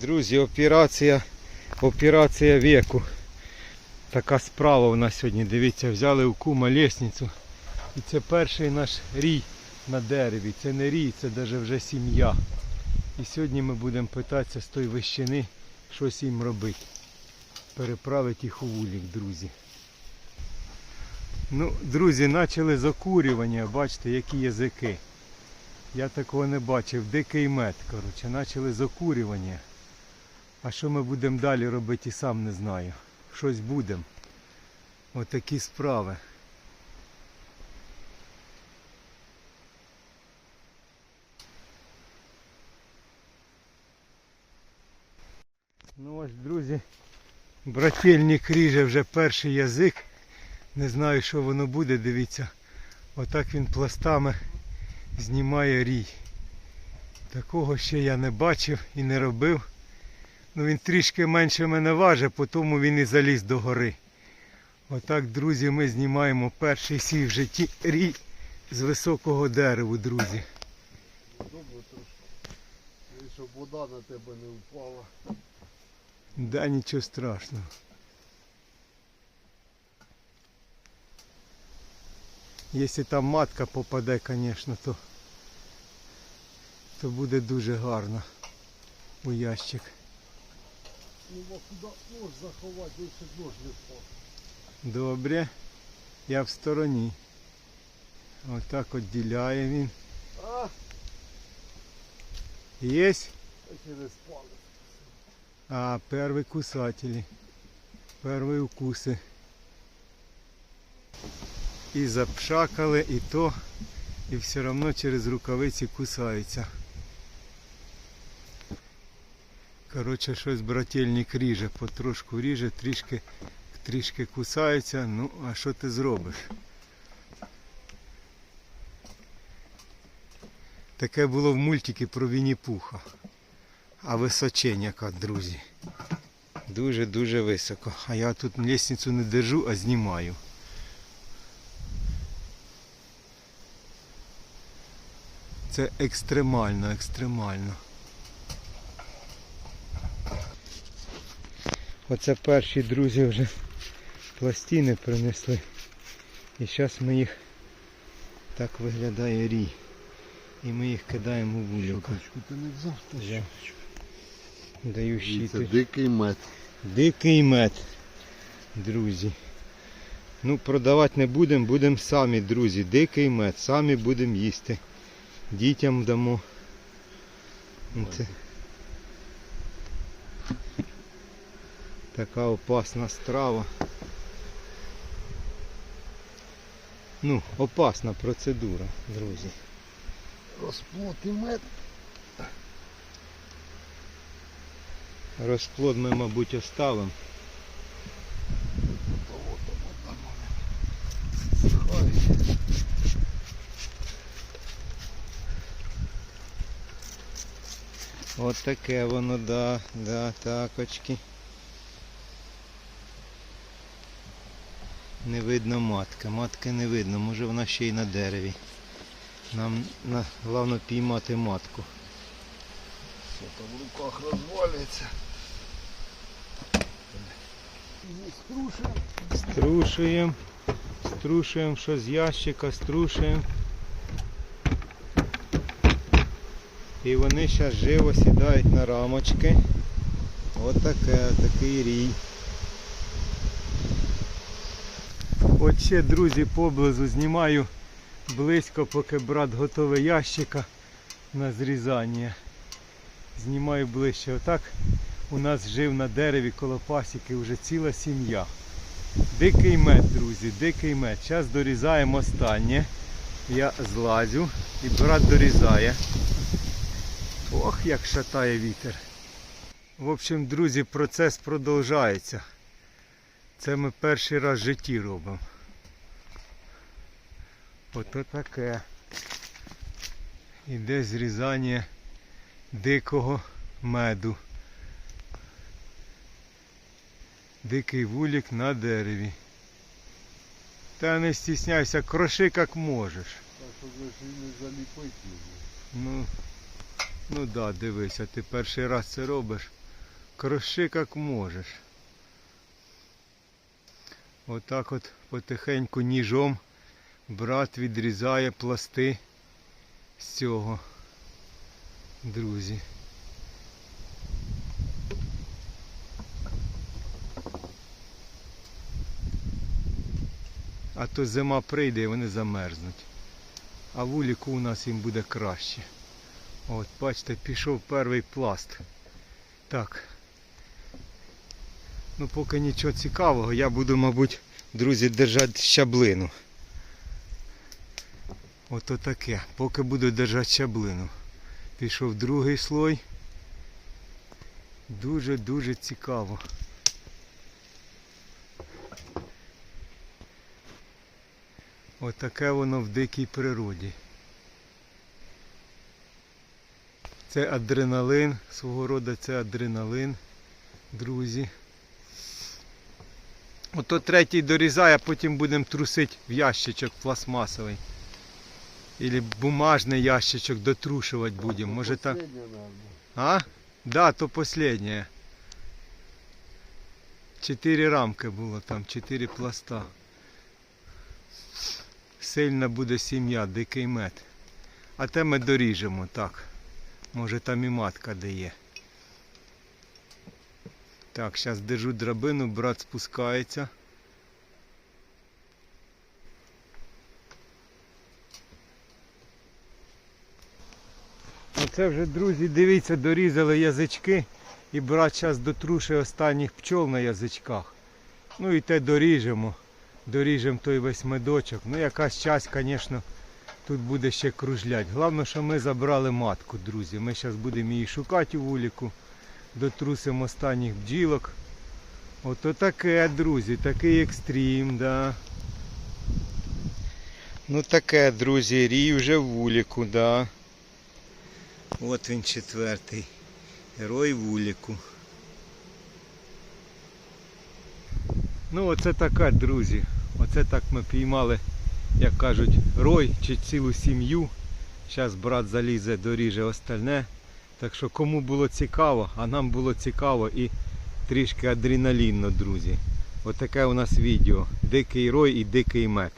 Друзі, операція, операція віку. Така справа у нас сьогодні. Дивіться, взяли у кума лісницю. І це перший наш рій на дереві. Це не рій, це навіть вже сім'я. І сьогодні ми будемо питатися з тої вищини щось їм робити. Переправити їх у вулік, друзі. Ну, друзі, почали з окурювання, бачите, які язики. Я такого не бачив. Дикий мед, коротше, почали з окурювання. А що ми будемо далі робити, і сам не знаю. Щось будемо. Отакі справи. Ну ось, друзі, брательник ріже вже перший язик. Не знаю, що воно буде, дивіться. Отак він пластами знімає рій. Такого ще я не бачив і не робив. Ну він трішки менше мене важить, по тому він і заліз до гори. Отак, друзі, ми знімаємо перший свій в житті рій з високого дереву, друзі. Добре трошки. Щоб вода на тебе не впала. Да, нічого страшного. Якщо там матка попаде, звісно, то, то буде дуже гарно у ящик. А куди нож заховати, більше нож не впав. Добре. Я в стороні. Отак відділяє він. А, Єсть. через палець. А, перші кусателі. Перші укуси. І запшакали, і то, і все одно через рукавиці кусаються. Коротше, щось брательник ріже, потрошку ріже, трішки, трішки кусаються. Ну, а що ти зробиш? Таке було в мультики про Вінні-Пуха. А височень яка, друзі. Дуже-дуже високо. А я тут лестницю не держу, а знімаю. Це екстремально, екстремально. Оце перші друзі вже пластини принесли. І зараз ми їх так виглядає рій. І ми їх кидаємо у вулюка. Щоточку ти не взяв? Та Я. що? Це дикий мед. Дикий мед, друзі. Ну, продавати не будемо, будемо самі, друзі. Дикий мед, самі будемо їсти. Дітям дамо. Це така опасна страва. Ну, опасна процедура, друзі. Розплод і мед. Розплод ми, мабуть, оставимо. От таке воно, да, да, такочки. Не видно матка, матки не видно, може вона ще й на дереві. Нам на, головне піймати матку. Все там в руках розвалюється. Струшуємо. Струшуємо, струшуємо, що з ящика, струшуємо. І вони зараз живо сідають на рамочки. Отаке, такий рій. От ще, друзі, поблизу знімаю близько, поки брат готовий ящика на зрізання. Знімаю ближче. Отак у нас жив на дереві коло пасіки вже ціла сім'я. Дикий мед, друзі, дикий мед. Зараз дорізаємо останнє. Я злазю і брат дорізає. Ох, як шатає вітер. В общем, друзі, процес продовжується. Це ми перший раз в житті робимо. Ото таке. Іде зрізання дикого меду. Дикий вулик на дереві. Та не стісняйся, кроши як можеш. Так, щоб ви ж і не заліпити. Ну, ну да, дивися, ти перший раз це робиш. Кроши як можеш. Отак от потихеньку ніжом брат відрізає пласти з цього, друзі. А то зима прийде і вони замерзнуть. А вуліку у нас їм буде краще. От, бачите, пішов перший пласт. Так. Ну поки нічого цікавого, я буду, мабуть, друзі, держати щаблину. Ото таке. Поки буду держати щаблину. Пішов другий слой. Дуже-дуже цікаво. Отаке воно в дикій природі. Це адреналин, свого роду це адреналин, друзі. Ото третій дорізає, а потім будемо трусити в ящичок пластмасовий. Или бумажний ящичок дотрушувати будемо. Може так. А? Да, то последнее. Чотири рамки було там, чотири пласта. Сильна буде сім'я, дикий мед. А те ми доріжемо, так. Може там і матка де є. Так, зараз держу драбину, брат спускається. Оце вже, друзі, дивіться, дорізали язички і брат зараз дотрушує останніх пчол на язичках. Ну і те доріжемо. Доріжемо той весь медочок. Ну якась часть, звісно, тут буде ще кружлять. Головне, що ми забрали матку, друзі. Ми зараз будемо її шукати у вуліку. Дотрусимо останніх бджілок. Ото таке, друзі, такий екстрім, да. Ну таке, друзі, рій вже в вуліку, да. От він четвертий. Герой вуліку. Ну оце така, друзі. Оце так ми піймали, як кажуть, рой чи цілу сім'ю. Зараз брат залізе, доріже остальне. Так що кому було цікаво, а нам було цікаво і трішки адреналінно, друзі. Отаке у нас відео. Дикий рой і дикий мед.